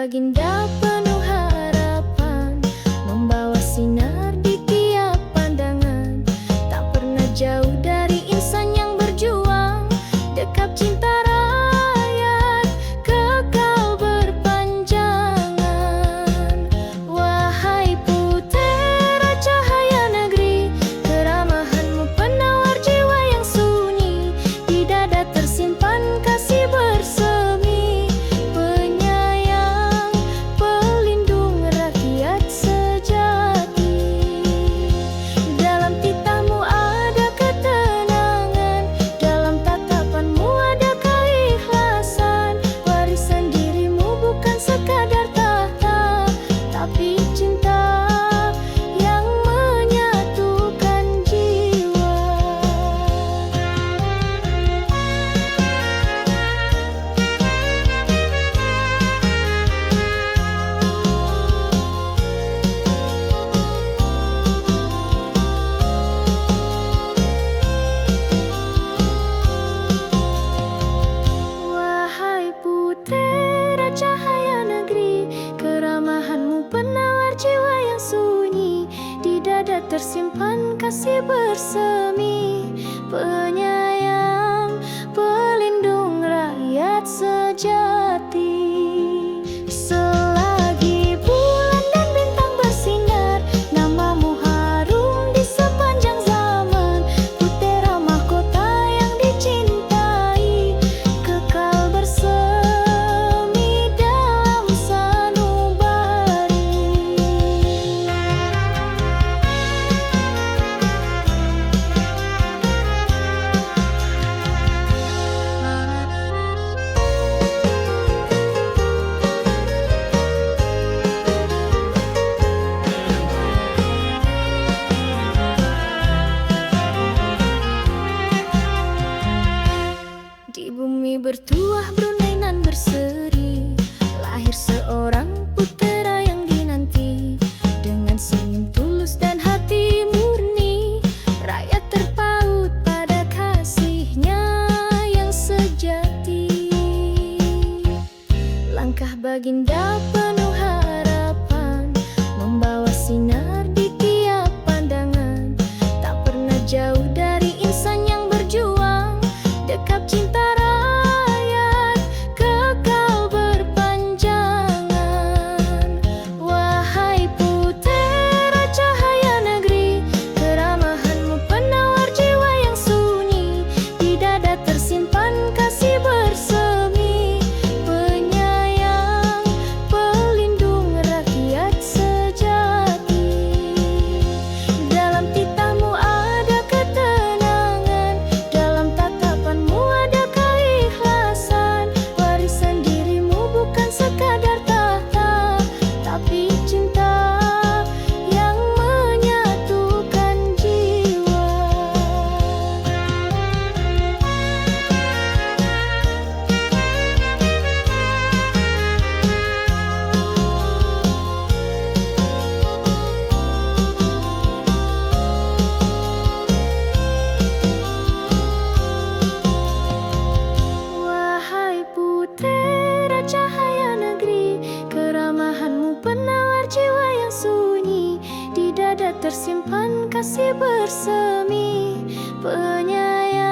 Pag indah simpan kasih bersemi Penyayang, pelindung rakyat sejati. bertuah Brunei nan berseri. Lahir seorang putera yang dinanti. Dengan senyum tulus dan hati murni. Rakyat terpaut pada kasihnya yang sejati. Langkah baginda penuh harapan. Membawa sinar penawar jiwa yang sunyi. Di dada tersimpan kasih bersemi. Penyayang